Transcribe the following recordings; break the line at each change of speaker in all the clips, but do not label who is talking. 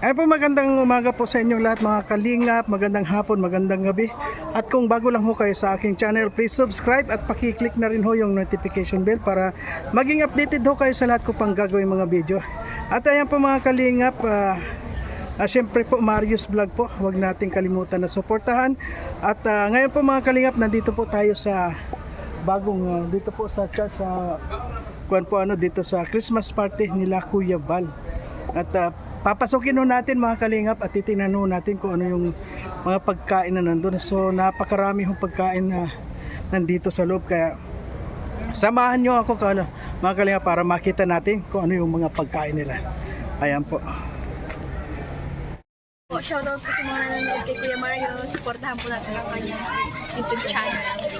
Ay po magandang umaga po sa inyong lahat mga kalingap, magandang hapon, magandang gabi. At kung bago lang ho kayo sa aking channel, please subscribe at pakiclick na rin ho yung notification bell para maging updated ho kayo sa lahat ko pang gagawin mga video. At ayan po mga kalingap, ah, Ah, Siyempre po Marius Vlog po, huwag nating kalimutan na suportahan. At ah, ngayon po mga kalingap, nandito po tayo sa bagong ah, dito po sa church sa kuan po ano dito sa Christmas party nila Kuya Val. At ah, papasukin ho natin mga kalingap at titingnan ho natin kung ano yung mga pagkain na nandun. So napakarami hong pagkain na nandito sa loob kaya samahan nyo ako kano, mga kalingap para makita natin kung ano yung mga pagkain nila. Ayan. Po,
shoutout po sa mga nanonood kay Kuya Mario. Supportahan po natin ang kanyang YouTube channel.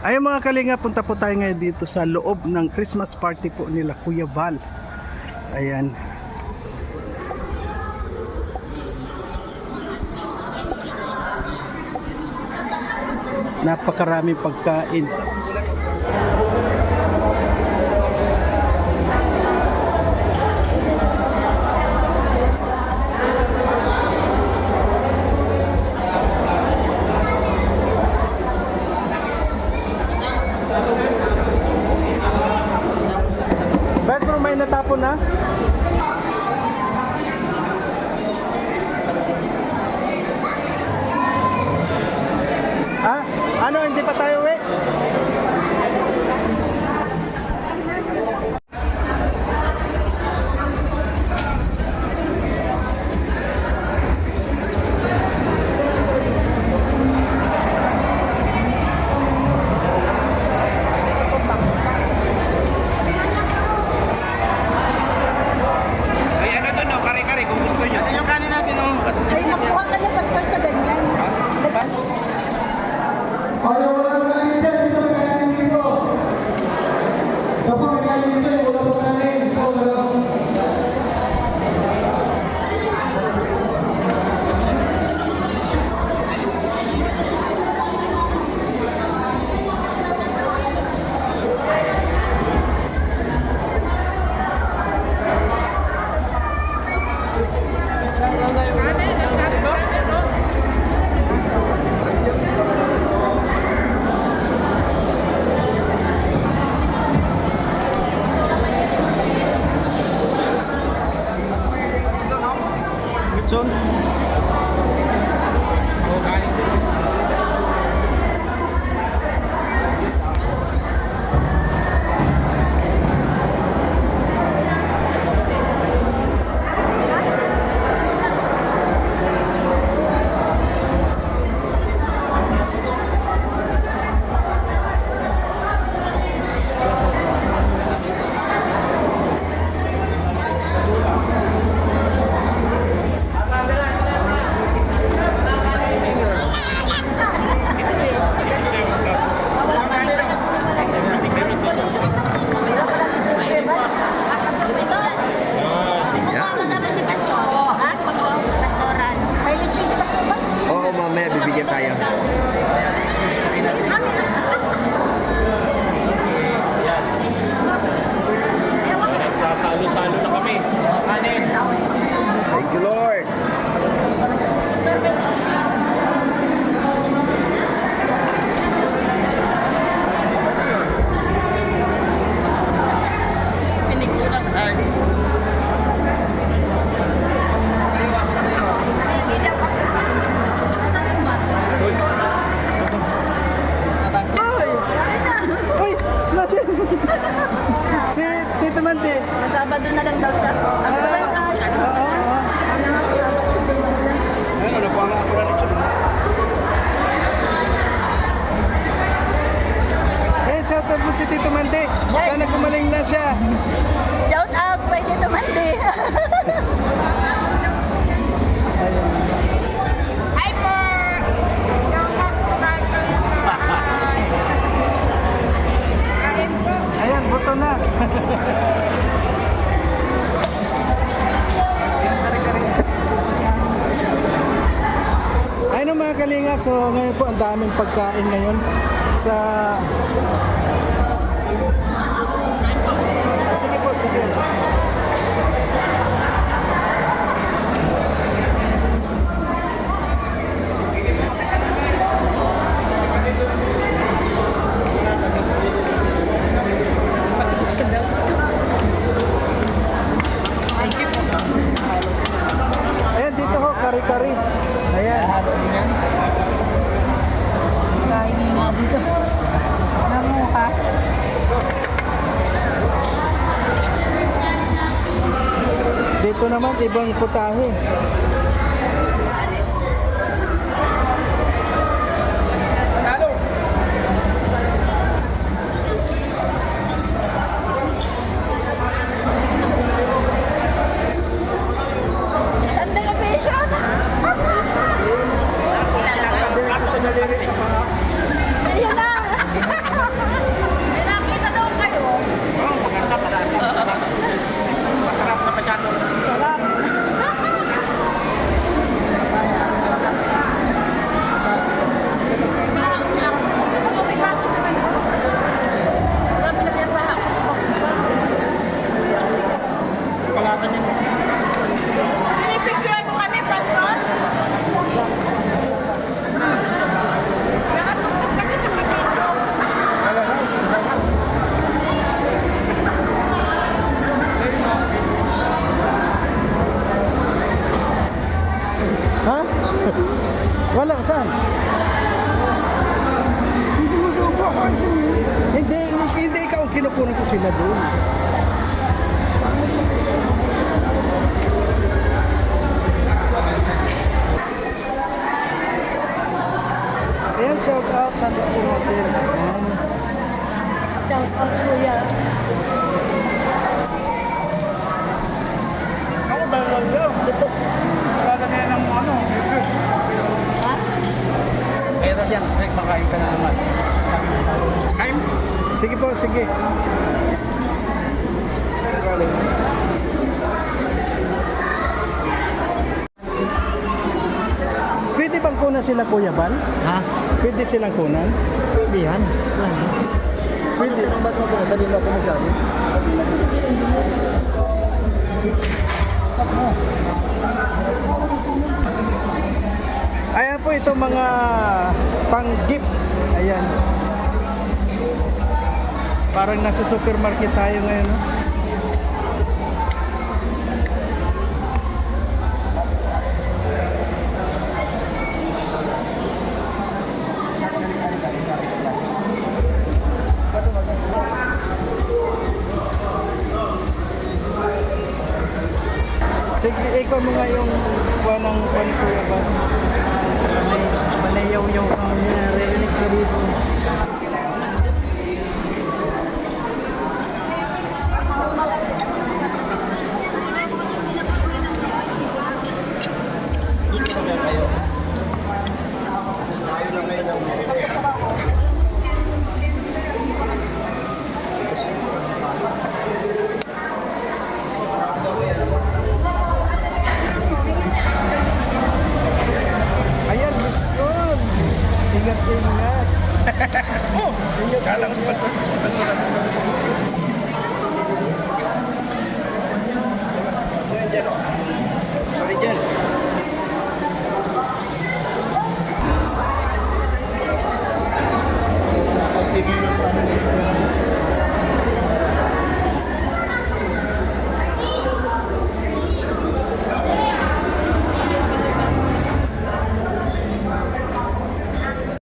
Ayun mga kalinga, punta po tayo ngayon dito sa loob ng Christmas party po nila Kuya Val. Ayan. Napakaraming pagkain. Hindi pa tayo
si Tito Mandi. Sana gumaling na siya. Shout out kay Tito
Mandi. Ayan, buto na. Ayun mga
kalingap, so ngayon po ang daming pagkain ngayon sa Dito naman, ibang putahe. Sila doon. Ayan, shout out sa litso natin. Ayan.
Shout out, kuya.
Ako ba lang Talaga ang ano.
Ha?
Meron yan. Rick, makain ka na naman. Kain?
Sige po, sige. Pwede bang kunan sila Kuya Bal?
Ha?
Pwede silang kunan?
Pwede yan.
Pwede.
Ba't mo sa lima ko masyado?
Ayan po ito mga pang-gift. Ayan. Parang nasa supermarket tayo ngayon. No? Mo nga yung kuha ng kuha ni Kuya ba?
Manayaw-yaw ka niya. Rinig ka dito.